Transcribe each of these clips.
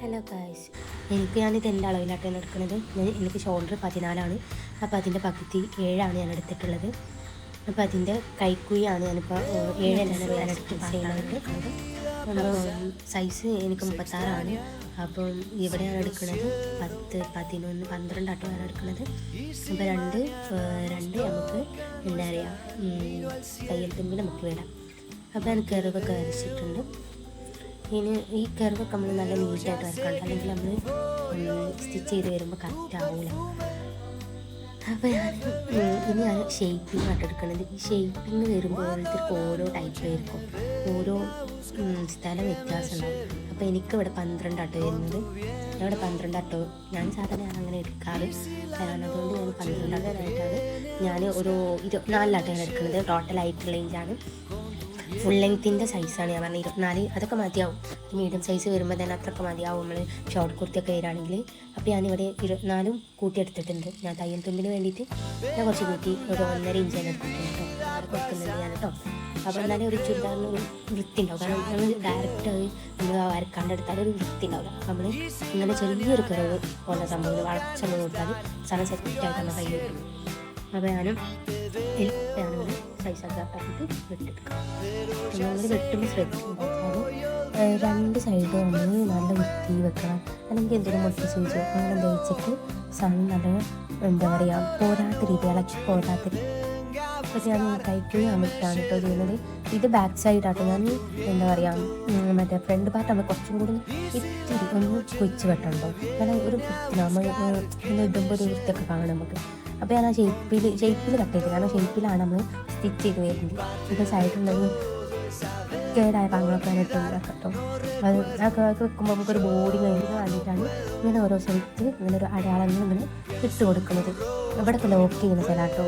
Hello guys എനിക്ക് ഞാനിത് എന്റെ അളവിലാട്ടാണ് എടുക്കുന്നത്. ഞാൻ എനിക്ക് ഷോൾഡർ പതിനാലാണ്. അപ്പോൾ അതിന്റെ പകുതി ഏഴാണ് ഞാൻ എടുത്തിട്ടുള്ളത്. അപ്പോൾ അതിന്റെ കൈക്കുഴിയാണ് ഞാനിപ്പോൾ ഏഴെല്ലാം ഞാൻ എടുത്ത് സൈസ് എനിക്ക് മുപ്പത്താറാണ്. അപ്പം ഇവിടെയാണ് എടുക്കുന്നത് പത്ത് പതിനൊന്ന് പന്ത്രണ്ട് ഞാൻ എടുക്കുന്നത്. അപ്പോൾ രണ്ട് രണ്ട് നമുക്ക് എന്താ പറയുക തയ്യൽ തുമ്പിൽ നമുക്ക് വേണം. അപ്പോൾ ഞാൻ കറിവൊക്കെ വരച്ചിട്ടുണ്ട്. ഇനി ഈ കർവൊക്കെ നമ്മൾ നല്ല നീറ്റായിട്ട് വരക്കണം അല്ലെങ്കിൽ നമ്മൾ സ്റ്റിച്ച് ചെയ്ത് വരുമ്പോൾ കറക്റ്റ് ആവില്ല അപ്പോൾ ഞാൻ ഇനി ഞാൻ ഷേപ്പിംഗ് ആയിട്ട് എടുക്കുന്നത് ഈ ഷേപ്പിംഗ് വരുമ്പോൾ ഓരോരുത്തർക്ക് ഓരോ ടൈപ്പ് ആയിരിക്കും. ഓരോ സ്ഥലം വ്യത്യാസം ഉണ്ടാവും അപ്പോൾ എനിക്കിവിടെ പന്ത്രണ്ട് അട്ട വരുന്നത്. ഇവിടെ പന്ത്രണ്ട് അട്ടോ ഞാൻ സാധാരണ ഞാൻ അങ്ങനെ എടുക്കാറ്. കാരണം അതുകൊണ്ട് ഞാൻ പന്ത്രണ്ട് അട്ടനായിട്ടാണ് ഞാൻ ഒരു ഇരുപത്തിനാലിലട്ടാണ് എടുക്കുന്നത് ടോട്ടൽ ആയിട്ടുള്ള ഏജാണ് ഫുൾ ലെങ്ത്തിന്റെ സൈസാണ് ഞാൻ പറഞ്ഞത് ഇരുപത്തിനാല് അതൊക്കെ മതിയാവും. മീഡിയം സൈസ് വരുമ്പോൾ തന്നെ അത്രയൊക്കെ മതിയാവും നമ്മൾ ഷോർട്ട് കുർത്തിയൊക്കെ വരികയാണെങ്കിൽ അപ്പോൾ ഞാനിവിടെ ഇരുപത്തിനാലും കൂട്ടിയെടുത്തിട്ടുണ്ട് ഞാൻ തയ്യൽ തുമ്പിന് വേണ്ടിയിട്ട് ഞാൻ കുറച്ച് കൂട്ടി ഒരു ഒന്നര ഇഞ്ച് എടുത്തിട്ടുണ്ട് കേട്ടോ അവിടെ കൊടുക്കുന്നുണ്ട് ഞാൻ കേട്ടോ. അപ്പോൾ എന്നാലും ഒരു ചുരിദാറിന് ഒരു വൃത്തി ഉണ്ടാവും കാരണം നമ്മൾ ഡയറക്റ്റ് നമ്മൾ വരക്കാണ്ട് എടുത്താൽ ഒരു വൃത്തി ഉണ്ടാവില്ല നമ്മൾ ഇങ്ങനെ ചെറിയൊരു കുറവ് പോലെ സംഭവം വളച്ചങ്ങ് കൊടുത്താൽ സാധനം സെറ്റായിട്ട് നമ്മൾ കയ്യിൽ അപ്പോൾ ഞാനും സൈസൊക്കെ ആക്കിയിട്ട് വെട്ടിയെടുക്കാം. നമ്മൾ വെട്ടുമ്പോൾ ശ്രദ്ധിക്കും വെച്ചാൽ രണ്ട് സൈഡ് നമ്മൾ നല്ല വൃത്തി വെക്കണം. അല്ലെങ്കിൽ എന്തെങ്കിലും മുട്ട സൂചി അങ്ങനെ തേച്ചിട്ട് സൺ നല്ല എന്താ പറയുക പോരാത്ത രീതി ഇളക്കി പോരാത്ത രീതി അപ്പോൾ ഞാൻ കൈക്ക് അമിട്ടാണ് കേട്ടോ ചെയ്യുന്നത്. ഇത് ബാക്ക് സൈഡാട്ടോ ഞാൻ എന്താ പറയുക മറ്റേ ഫ്രണ്ട് പാർട്ട് നമ്മൾ കുറച്ചും കൂടി ഇത്തിരി ഒന്ന് കൊച്ചു വെട്ടണ്ടോ കാരണം ഒരു നമ്മൾ ഇടുമ്പോൾ ഒരു വൃത്തിയൊക്കെ കാണാം നമുക്ക്. അപ്പോൾ ഞാൻ ആ ഷേപ്പിൽ ഷേപ്പിൽ കട്ട് ചെയ്തു. കാരണം ഷേപ്പിലാണ് നമ്മൾ സ്റ്റിച്ച് ചെയ്ത് വരുന്നത്. ഇപ്പോൾ സൈഡിലുള്ളത് കേടായ ഭാഗങ്ങളൊക്കെ ഇട്ട് ഇട്ടുണ്ട് കേട്ടോ അത് അതൊക്കെ വെക്കുമ്പോൾ നമുക്കൊരു ബോഡി കഴിഞ്ഞ് വേണ്ടിയിട്ടാണ് ഇങ്ങനെ ഓരോ സ്ഥലത്ത് ഇങ്ങനെ ഒരു അടയാളങ്ങൾ ഇങ്ങനെ ഇട്ട് കൊടുക്കുന്നത്. ഇവിടെയൊക്കെ ലോക്ക് ചെയ്യുന്ന സ്ഥലമാട്ടോ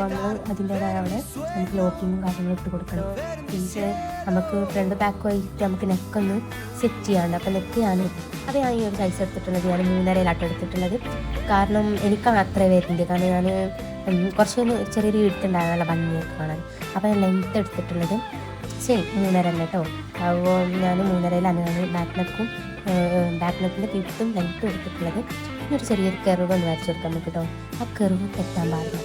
അപ്പോൾ നമ്മൾ അതിന്റേതായ അവിടെ നമുക്ക് ലോക്കിങ്ങും കാര്യങ്ങളും ഇട്ട് കൊടുക്കണം. പിന്നെ നമുക്ക് ഫ്രണ്ട് ബാക്ക് ആയിട്ട് നമുക്ക് നെക്കൊന്ന് സെറ്റ് ചെയ്യാണ്ട് അപ്പോൾ നെക്ക് ഞാൻ അപ്പോൾ ഞാൻ ഈ ഒരു സൈസ് എടുത്തിട്ടുള്ളത് ഞാൻ മൂന്നരയിലാട്ടം എടുത്തിട്ടുള്ളത്. കാരണം എനിക്കാണ് അത്ര വരുന്നത്. കാരണം ഞാൻ കുറച്ച് ചെറിയൊരു വീട്ടുണ്ടാകും നല്ല ഭംഗിയൊക്കെ കാണാൻ. അപ്പോൾ ഞാൻ ലെങ്ത്ത് എടുത്തിട്ടുള്ളത് ശരി മൂന്നര തന്നെ കേട്ടോ അപ്പോൾ ഞാൻ മൂന്നരയിൽ ഞാൻ ബാക്ക് നെക്കും ബാക്ക് നെക്കിന്റെ വിട്ടും ലെങ്ത്തും എടുത്തിട്ടുള്ളത്. ഒരു ചെറിയൊരു കെറിവ് ഒന്ന് വരച്ചു കൊടുക്കാം നമുക്ക് കേട്ടോ ആ കെറിവ് തെറ്റാൻ പാടില്ല.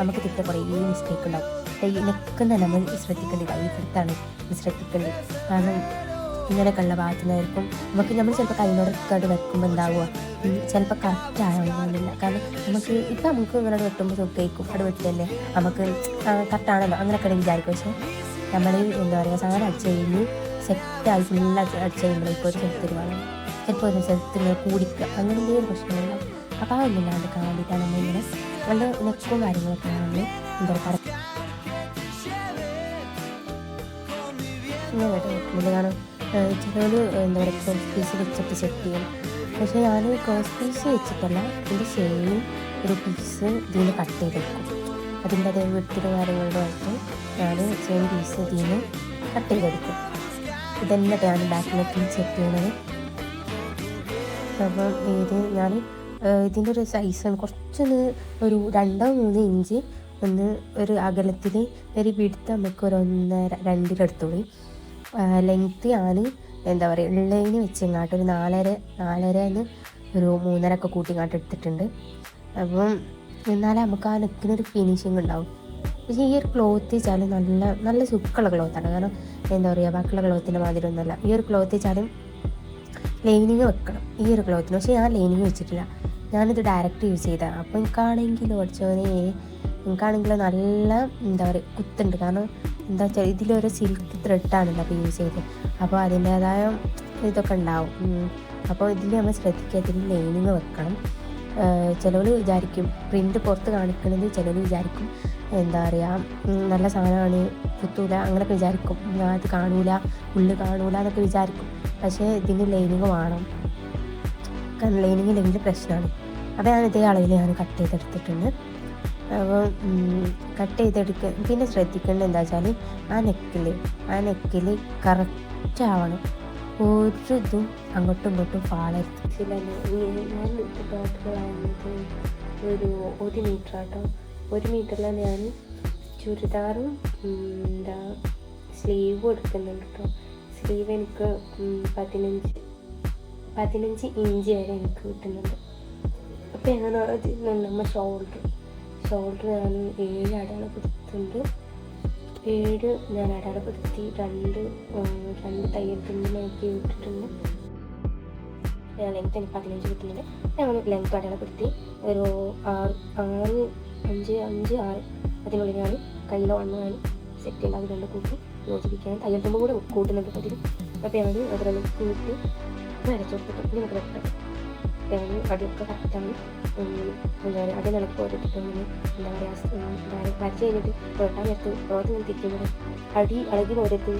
നമുക്ക് തിട്ട കുറേ മിസ്റ്റേക്ക് ഉണ്ടാവും. ഈ നെക്ക് തന്നെ നമ്മൾ ശ്രദ്ധിക്കേണ്ടത് ഈ അടുത്താണ് ശ്രദ്ധിക്കേണ്ടത് കാരണം ഇങ്ങനെയൊക്കെയുള്ള ഭാഗത്തുനിന്നായിരിക്കും. നമുക്ക് നമ്മൾ ചിലപ്പോൾ കൈനോടൊക്കെ വെക്കുമ്പോൾ ഉണ്ടാവുക ചിലപ്പോൾ കറക്റ്റ് ആവണമെന്നില്ല കാരണം നമുക്ക് ഇപ്പം നമുക്ക് ഇങ്ങനെ വെട്ടുമ്പോൾ സുഖമായിരിക്കും അവിടെ വെട്ടില്ലേ നമുക്ക് കറക്റ്റാണല്ലോ അങ്ങനെയൊക്കെ വിചാരിക്കും. പക്ഷേ നമ്മൾ എന്താ പറയുക സാധനം അടിച്ചു കഴിഞ്ഞ് സെറ്റായി ഫുള്ള് അടിച്ച് ഇപ്പോൾ ഒരു സെറ്റ് വേണം ചിലപ്പോൾ ഒരു സ്ഥലത്ത് ഇങ്ങനെ കൂടിക്കുക. അങ്ങനെ എന്തെങ്കിലും പ്രശ്നങ്ങളുണ്ടാവും അപ്പോൾ ആ ഒന്നുമില്ലാണ്ട് വേണ്ടിയിട്ടാണ് നമ്മളിങ്ങനെ നല്ല നെക്കും കാര്യങ്ങളൊക്കെ നമ്മൾ എന്താ പറയുക ഇങ്ങനെ ചിലവർ എന്താ പറയുക ക്രോസ് പീസ് വെച്ചിട്ട് സെറ്റ് പക്ഷേ ഞാൻ ക്രോസ് പീസ് വെച്ചിട്ടല്ല ഇതിന്റെ ഒരു പീസ് ഇതിന് കട്ട് ചെയ്തെടുക്കും അതിന്റെ അതേ വിട്ടിന് കാര്യങ്ങളുമായിട്ട് ഞാൻ സെയിം പീസ് ഇതിന് കട്ട് ചെയ്തെടുക്കും ഇതന്നെ ഞാൻ ബാക്ക് നെക്കിൽ സെറ്റ് ചെയ്യുന്നത് അപ്പം ഇത് ഞാൻ ഇതിന്റെ ഒരു സൈസാണ് കുറച്ചൊന്ന് ഒരു രണ്ടോ മൂന്നോ ഇഞ്ച് ഒന്ന് ഒരു അകലത്തിൽ ഒരു പിടുത്ത് നമുക്ക് ഒരു ഒന്നര രണ്ടിലെടുത്തോളി ലെങ്ത്ത് ഞാൻ എന്താ പറയുക ഉള്ളതിന് വെച്ച് ഇങ്ങോട്ട് ഒരു നാലര നാലര എന്ന് ഒരു മൂന്നര ഒക്കെ കൂട്ടി ഇങ്ങോട്ട് എടുത്തിട്ടുണ്ട്. അപ്പം എന്നാലേ നമുക്ക് ആ നെക്കിനൊരു ഫിനിഷിങ് ഉണ്ടാവും. പക്ഷേ ഈ ഒരു ക്ലോത്ത് ചാലും നല്ല നല്ല സുഖമുള്ള ക്ലോത്താണ് കാരണം എന്താ പറയുക ബാക്കിയുള്ള ക്ലോത്തിന്റെ മാതിരി ഒന്നുമല്ല ഈ ഒരു ക്ലോത്ത് ചാലും ലൈനിങ് വെക്കണം. ഈ ഒരു ക്ലോത്തിന് പക്ഷേ ഞാൻ ലൈനിങ് വെച്ചിട്ടില്ല. ഞാനിത് ഡയറക്റ്റ് യൂസ് ചെയ്തതാണ് അപ്പോൾ എനിക്കാണെങ്കിൽ ഓടിച്ചോനെ എനിക്കാണെങ്കിൽ നല്ല എന്താ പറയുക കുത്തുണ്ട്. കാരണം എന്താ വെച്ചാൽ ഇതിലൊരു സിൽക്ക് ത്രെഡാണല്ലോ അപ്പോൾ യൂസ് ചെയ്തത്. അപ്പോൾ അതിന്റേതായ ഇതൊക്കെ ഉണ്ടാവും. അപ്പോൾ ഇതിൽ നമ്മൾ ശ്രദ്ധിക്കുക ഇതിൽ ലൈനിങ് വെക്കണം. ചിലവർ വിചാരിക്കും. പ്രിന്റ് പുറത്ത് കാണിക്കുന്നത് ചിലവർ വിചാരിക്കും. എന്താ പറയുക നല്ല സാധനമാണ് കുത്തൂല അങ്ങനെയൊക്കെ വിചാരിക്കും. അത് കാണൂല ഉള്ളിൽ കാണൂല എന്നൊക്കെ വിചാരിക്കും. പക്ഷേ ഇതിന് ലൈനിങ് വേണം. കാരണം ലൈനിങ് ഇല്ലെങ്കിൽ പ്രശ്നമാണ്. അപ്പോൾ ഞാൻ ഇതേ അളവിൽ ഞാൻ കട്ട് ചെയ്തെടുത്തിട്ടുണ്ട്. അപ്പോൾ കട്ട് ചെയ്തെടുക്കുക പിന്നെ ശ്രദ്ധിക്കേണ്ടത് എന്താ വെച്ചാൽ ആ നെക്കിൽ ആ നെക്കിൽ കറക്റ്റ് ആവണം. ഒരു അങ്ങോട്ടും ഇങ്ങോട്ടും ഫാളരുത് ചില ഞാൻ ടോട്ടലായിരുന്നത് ഒരു ഒരു മീറ്റർ ആട്ടോ. ഒരു മീറ്ററിലാണ് ഞാൻ ചുരിദാറും എന്താ സ്ലീവും എടുക്കുന്നുണ്ട് കേട്ടോ സ്ലീവ് എനിക്ക് പതിനഞ്ച് പതിനഞ്ച് ഇഞ്ച് വരെ എനിക്ക് കിട്ടുന്നുണ്ട്. അപ്പോൾ ഞാൻ നമ്മൾ ഷോൾഡർ ഷോൾഡർ ഞാൻ ഏഴ് അടയാളപ്പെടുത്തുന്നുണ്ട് ഏഴ് ഞാൻ അടയാളപ്പെടുത്തി രണ്ട് രണ്ട് തയ്യൽ തുമ്പിലാക്കി വിട്ടിട്ടുണ്ട് ലെങ്ത് എനിക്ക് പതിനഞ്ച് കിട്ടുന്നുണ്ട്. ഞങ്ങൾ ലെങ്ത് അടയാളപ്പെടുത്തി ഒരു ആറ് ആറ് അഞ്ച് അഞ്ച് ആറ് അതിനുള്ളിൽ ഞാൻ കയ്യിൽ വണ്ണം ഞാൻ സെറ്റ് ചെയ്യാൻ അത് രണ്ട് കൂട്ടി യോജിപ്പിക്കാൻ തയ്യൽ തുമ്പ് കൂടെ കൂട്ടുന്നുണ്ട് അതിൽ അപ്പോൾ ഞാൻ രണ്ട് കൂട്ടി വരച്ചു കൊടുത്തിട്ട് ഇനി നമുക്ക് വെട്ടാം ഞാൻ അടിയൊക്കെ കറക്റ്റാണ് എന്താ പറയുക അത് നിലയ്ക്ക് പോയിട്ട് ഇങ്ങനെ എന്താ പറയുക എന്താ പറയുക വരച്ച് കഴിഞ്ഞിട്ട് പൊറോട്ട നേരത്ത് റോഡ് ഇങ്ങനെ തിരിക്കുന്നത് അടി അളകി പോരത്ത്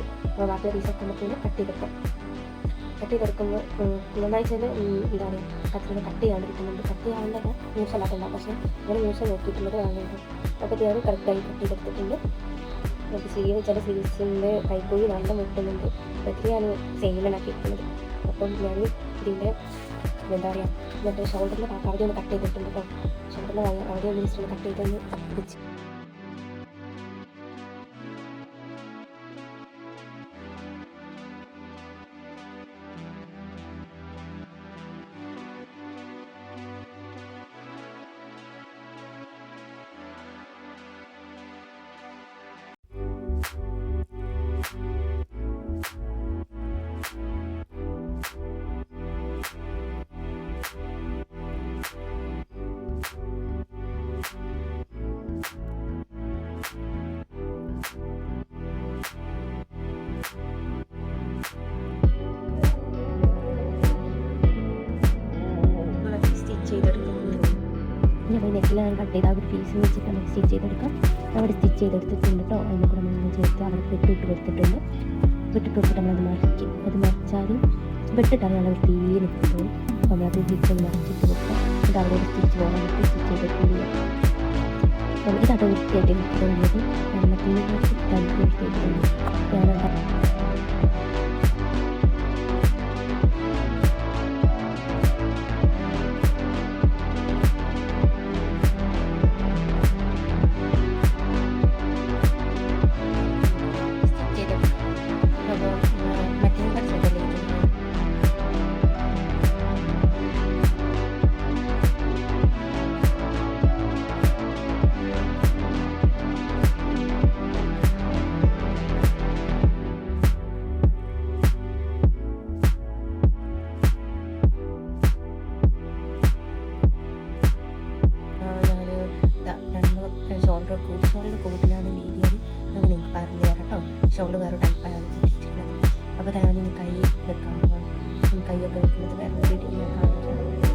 ബാക്കി പീസൊക്കെ നമുക്ക് കട്ടി ചെയ്തെടുക്കാം. കട്ട് ചെയ്തെടുക്കുമ്പോൾ എന്താ വെച്ചാൽ എന്താ പറയുക കത്തിന്റെ കട്ട് ചെയ്യാണ്ട് കിട്ടുന്നുണ്ട് കട്ട് ചെയ്യാണ്ടല്ല ന്യൂസ് അല്ലാത്തുണ്ടാവും പക്ഷേ നമ്മൾ ന്യൂസ് നോക്കിയിട്ടുള്ളത് കാണുന്നുണ്ട് അപ്പോൾ ഞാൻ കറക്റ്റായി കട്ട് ചെയ്തെടുത്തിട്ടുണ്ട്. നമുക്ക് സ്ലീവ് ചില സ്ലീവ്സിന്റെ കൈക്കൂലി നല്ല മുട്ടുന്നുണ്ട്. അതൊക്കെയാണ് ഞാൻ സെയിലിനാക്കിയിരിക്കുന്നത് അപ്പം ഞാൻ ഇതിന്റെ എന്താ പറയുക എന്നിട്ട് ഷോൾഡറിൽ ഭാഗം ഒന്ന് കട്ട് ചെയ്തിട്ടുണ്ട് കേട്ടോ ഷോൾഡറിൽ അവിടെ ഒന്ന് ജസ്റ്റ് കട്ട് ചെയ്തൊന്ന് വെച്ച്. നെറ്റിൽ ഞാൻ കട്ട് ചെയ്ത് ആ പീസ് വെച്ചിട്ട് നമുക്ക് സ്റ്റിച്ച് ചെയ്തെടുക്കാം. അവിടെ സ്റ്റിച്ച് ചെയ്തെടുത്തിട്ടുണ്ട് കേട്ടോ അതിന്റെ കൂടെ നമ്മൾ ചേർത്ത് അവിടെ വെട്ടിട്ട് കൊടുത്തിട്ടുണ്ട്. വെട്ടിട്ട് കൊടുത്തിട്ട് നമ്മളത് മറിക്കും. അത് മറിച്ചാൽ വെട്ടിട്ടാൽ നല്ല വൃത്തിയിൽ നിൽക്കുമ്പോൾ നമ്മളത് ഹിറ്റ് മറിച്ചിട്ട് വെക്കുക ഇത് അവിടെ ഒരു സ്റ്റിച്ച് പോകാൻ വേണ്ടി സ്റ്റിച്ച് ചെയ്തിട്ടുണ്ട് അപ്പം ഇതാട്ടോ വൃത്തിയായിട്ട് നിൽക്കുന്നത് നമ്മൾ രണ്ട് വൃത്തിയായിട്ട് ഞാനത് ഞാൻ കൂട്ടുകാരുടെ കൂട്ടിലാണ് വീഡിയോയിൽ ഞാൻ നിങ്ങൾക്ക് പറഞ്ഞു തരാം കേട്ടോ. ഷോൾ വേറെ ടൈപ്പായാലും ചിന്തിച്ചിട്ടുണ്ടാവും അപ്പോൾ ഞാൻ കൈ വെക്കാൻ കൈയൊക്കെ വെക്കുന്നത് വേറെ വീഡിയോ ഞാൻ കാണിക്കാം